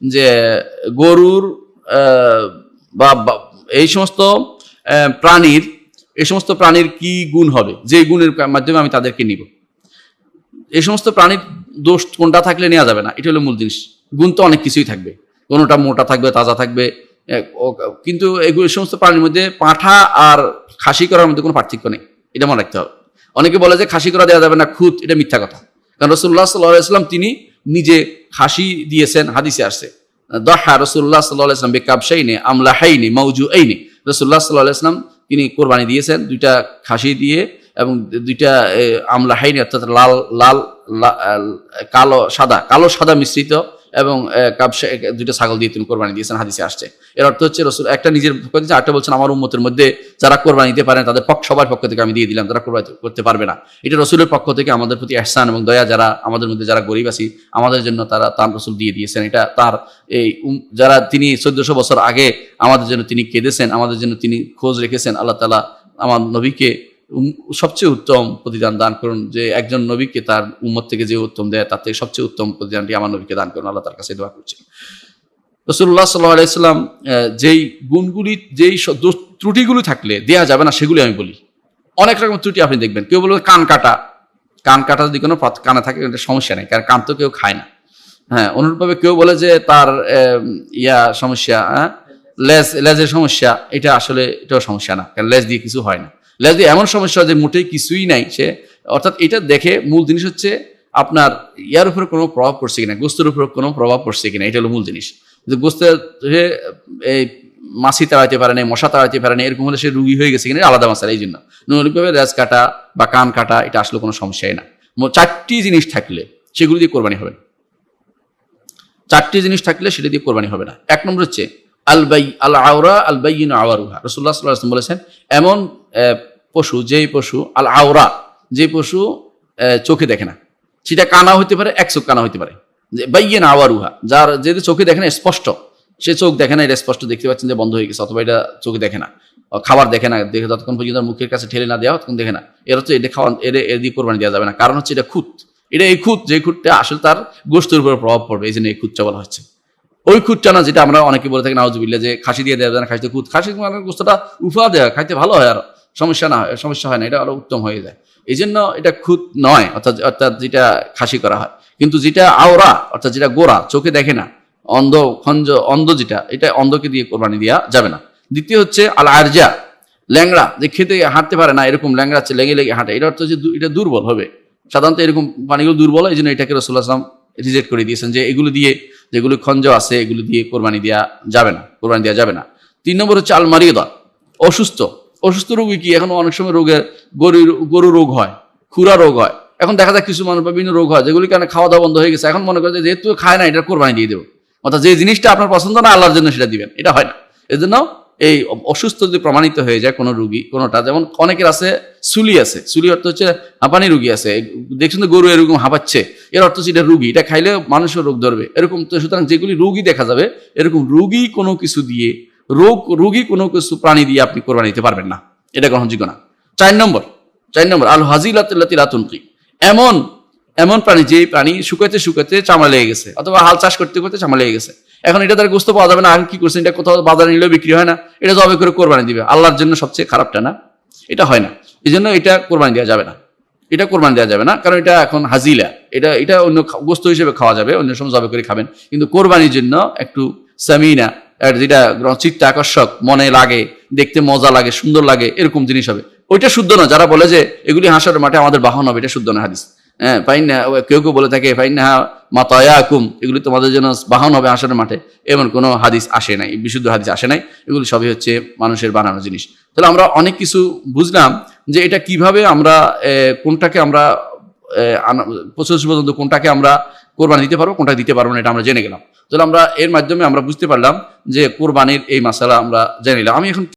যে গরুর বা এই সমস্ত প্রাণীর, এই সমস্ত প্রাণীর কি গুণ হবে? যে গুণের মাধ্যমে আমি তাদেরকে নিব। এই সমস্ত প্রাণীর দোষ কোনটা থাকলে নেওয়া যাবে না? এটা হলো মূল জিনিস। গুণ তো অনেক কিছুই থাকবে। কোনোটা মোটা থাকবে, তাজা থাকবে কিন্তু এগুলো, এই সমস্ত প্রাণীর মধ্যে পাঁঠা আর খাসি করার মধ্যে কোনো পার্থক্য নেই। এটা মনে রাখতে হবে। অনেকে বলে যে খাসি করা দেওয়া যাবে না খুদ এটা মিথ্যা কথা। কারণ রসুল্লাহ সাল্লাহাম তিনি নিজে হাসি দিয়েছেন, হাদিসে আসছে। দহা রসুল্লাহ সাল্লাহ ইসলাম বেকাবসাইনে আমলা হাইনি মৌজু এইনি রসুল্লাহ সাল্লাহ ইসলাম তিনি কোরবানি দিয়েছেন, দুইটা খাসি দিয়ে এবং দুইটা আমলা হাইনি অর্থাৎ লাল লাল কালো, সাদা কালো সাদা মিশ্রিত এবং কাবসা দুইটা ছাগল দিয়ে তিনি কোরবানি দিয়েছেন, হাদিসে আসছে। এর অর্থ হচ্ছে, রসুল একটা নিজের পক্ষ থেকে একটা বলছেন, আমার উম্মতের মধ্যে যারা কোরবানি দিতে পারেন তাদের পক্ষ, সবার পক্ষ থেকে আমি দিয়ে দিলাম, তারা কোরবানি করতে পারবে না। এটা রসুলের পক্ষ থেকে আমাদের প্রতি এহসান এবং দয়া যারা আমাদের মধ্যে যারা গরিব আছি, আমাদের জন্য তারা তার রসুল দিয়ে দিয়েছেন। এটা তার এই যারা তিনি চোদ্দশো বছর আগে আমাদের জন্য তিনি কেঁদেছেন, আমাদের জন্য তিনি খোঁজ রেখেছেন, আল্লাহ তালা আমার নবীকে সবচেয়ে উত্তম প্রতিদান দান করুন যে একজন নবীকে তার উম্মত থেকে যে উত্তম দেয়, তার থেকে সবচেয়ে উত্তম প্রতিদানটি আমার নবীকে দান করুন। আল্লাহ তার কাছে দোয়া করছি। রসুল্লাহ সাল্লাহ আলাইসাল্লাম যেই গুণগুলি, যেই ত্রুটিগুলি থাকলে দেয়া যাবে না, সেগুলি আমি বলি। অনেক রকম ত্রুটি আপনি দেখবেন। কেউ বলবে কান কাটা। কান কাটা যদি কোনো কানে থাকে, এটা সমস্যা নেই, কারণ কান তো কেউ খায় না। হ্যাঁ অনুরূপভাবে কেউ বলে যে তার ইয়া সমস্যা হ্যাঁ লেজ, লেজের সমস্যা, এটা আসলে এটাও সমস্যা না, কারণ লেজ দিয়ে কিছু হয় না। দিয়ে এমন সমস্যা যে মোটেই কিছুই নাই সে, অর্থাৎ এটা দেখে মূল জিনিস হচ্ছে আপনার ইয়ার উপরে কোনো প্রভাব পড়ছে কিনা, গোস্তের উপরে কোনো প্রভাব পড়ছে কিনা, এটা হলো মূল জিনিস। গোস্তের এই মাছি তাড়াইতে পারে না মশা তাড়াইতে পারে না এরকম হলে সে রুগী হয়ে গেছে কিনা আলাদা মাসালা এই জন্য। অনুরূপভাবে লেজ কাটা বা কান কাটা, এটা আসলে কোনো সমস্যাই না। চারটি জিনিস থাকলে সেগুলো দিয়ে কোরবানি হবে। চারটি জিনিস থাকলে সেটা দিয়ে কোরবানি হবে না। এক নম্বর হচ্ছে, আল বাই, আল আওরা, আল বাইন আওয়ারুহা। রসুল্লাহ সাল্লাহ বলেছেন, এমন পশু, যেই পশু আল আওরা যে পশু চোখে দেখে না। সেটা কানা হইতে পারে, এক চোখ কানা হইতে পারে। যে বাইয়েন আওয়ারুহা, যার যেহেতু চোখে দেখে না স্পষ্ট। সে চোখ দেখে না এটা স্পষ্ট দেখতে পাচ্ছেন যে বন্ধ হয়ে গেছে, অথবা এটা চোখে দেখে না। খাবার দেখে না, দেখে যতক্ষণ পর্যন্ত মুখের কাছে ঠেলে না দেওয়া, ততক্ষণ দেখে না। এর হচ্ছে এটা খাওয়া এর এর দিয়ে কোরবানি দেওয়া যাবে না। কারণ হচ্ছে এটা খুঁত। এটা এই খুঁত, যে খুঁতটা আসলে তার গোষ্ঠীর উপর প্রভাব পড়বে, এই জন্য এই খুঁতটা বলা হচ্ছে। ওই খুঁতটা না, যেটা আমরা অনেকে বলে থাকি নাউজুবিল্লা যে খাসি দিয়ে দেওয়া যায় না, খাসিতে খুঁত। খাসি মানে গোস্তটা উফা দেওয়া খাইতে ভালো হয় আর। সমস্যা না হয়, সমস্যা হয় না, এটা আরও উত্তম হয়ে যায়। এই জন্য এটা খুঁত নয়, অর্থাৎ অর্থাৎ যেটা খাসি করা হয়। কিন্তু যেটা আওরা, অর্থাৎ যেটা গোড়া, চোখে দেখে না, অন্ধ, খঞ্জ, অন্ধ যেটা, এটা অন্ধকে দিয়ে কোরবানি দেওয়া যাবে না। দ্বিতীয় হচ্ছে আল আরজা ল্যাংড়া, যে খেতে হাঁটতে পারে না, এরকম ল্যাংড়া হচ্ছে, লেগে লেগে হাঁটে, এটা অর্থ হচ্ছে এটা দুর্বল হবে। সাধারণত এরকম পানিগুলো দুর্বল এই জন্য এটাকে রসুল্লাহ আসলাম রিজেক্ট করে দিয়েছেন যে এগুলো দিয়ে যেগুলো খঞ্জ আছে, এগুলো দিয়ে কোরবানি দেওয়া যাবে না, কোরবানি দেওয়া যাবে না। তিন নম্বর হচ্ছে আলমারিদা, অসুস্থ। অসুস্থ রোগী কি? এখন অনেক সময় রোগের গরুর গরু রোগ হয়, খুরা রোগ হয়। এখন দেখা যায় কিছু মানুষ বিভিন্ন রোগ হয়, যেগুলি কারণে খাওয়া দাওয়া বন্ধ হয়ে গেছে। এখন মনে করে যেহেতু খায় না, এটা কোরবানি দিয়ে দেবো। অর্থাৎ যে জিনিসটা আপনার পছন্দ না, আল্লাহর জন্য সেটা দিবেন। এটা হয় না। এই জন্য এই অসুস্থ যদি প্রমাণিত হয়ে যায় কোনো রুগী, কোনোটা, যেমন অনেকের আছে সুলি আছে। সুলি অর্থ হচ্ছে হাঁপানি রুগী আছে। দেখছেন তো গরু এরকম হাঁপাচ্ছে। এর অর্থ হচ্ছে এটা রুগী। এটা খাইলে মানুষের রোগ ধরবে। এরকম তো সুতরাং যেগুলি রুগী দেখা যাবে, এরকম রুগী কোনো কিছু দিয়ে রোগ, রুগী কোনো কিছু প্রাণী দিয়ে আপনি কোরবানি দিতে পারবেন না। এটা গ্রহণযোগ্য না চার নম্বর চার নম্বর, আল হাজিলাতি রাতুনকি এমন এমন প্রাণী যে প্রাণী শুকাতে শুকাতে চামড়া লেগে গেছে, অথবা হাল চাষ করতে করতে চামড়া লেগে গেছে। এখন এটা তার গোস্ত পাওয়া যাবে না আগে কি করছেন? এটা কোথাও বাজারে নিলেও বিক্রি হয় না। এটা জবে করে কোরবানি দিবে। আল্লাহর জন্য সবচেয়ে খারাপটা না, এটা হয় না। এই জন্য এটা কোরবানি দেওয়া যাবে না। এটা কোরবানি দেওয়া যাবে না, কারণ এটা এখন হাজিলা। এটা এটা অন্য গোস্ত হিসেবে খাওয়া যাবে, অন্য সময় জবে করে খাবেন। কিন্তু কোরবানির জন্য একটু সামিনা যেটা চিত্ত আকর্ষক, মনে লাগে, দেখতে মজা লাগে, সুন্দর লাগে, এরকম জিনিস হবে। ওইটা শুদ্ধ না যারা বলে যে এগুলি হাঁসের মাঠে আমাদের বাহন হবে, এটা শুদ্ধ না হাদিস। হ্যাঁ ফাইন কেউ কেউ বলে থাকে ফাইন না মাতায়া কুম এগুলি তোমাদের জন্য বাহন হবে হাঁসের মাঠে। এমন কোনো হাদিস আসে নাই, বিশুদ্ধ হাদিস আসে নাই। এগুলি সবই হচ্ছে মানুষের বানানো জিনিস। তাহলে আমরা অনেক কিছু বুঝলাম যে এটা কীভাবে আমরা কোনটাকে আমরা পঁচিশ পর্যন্ত কোনটাকে আমরা কোরবানি দিতে পারব কোনটা দিতে পারব না, এটা আমরা জেনে গেলাম। তাহলে আমরা এর মাধ্যমে আমরা বুঝতে পারলাম যে কোরবানির এই মশালা আমরা জেনে নিলাম। আমি এখন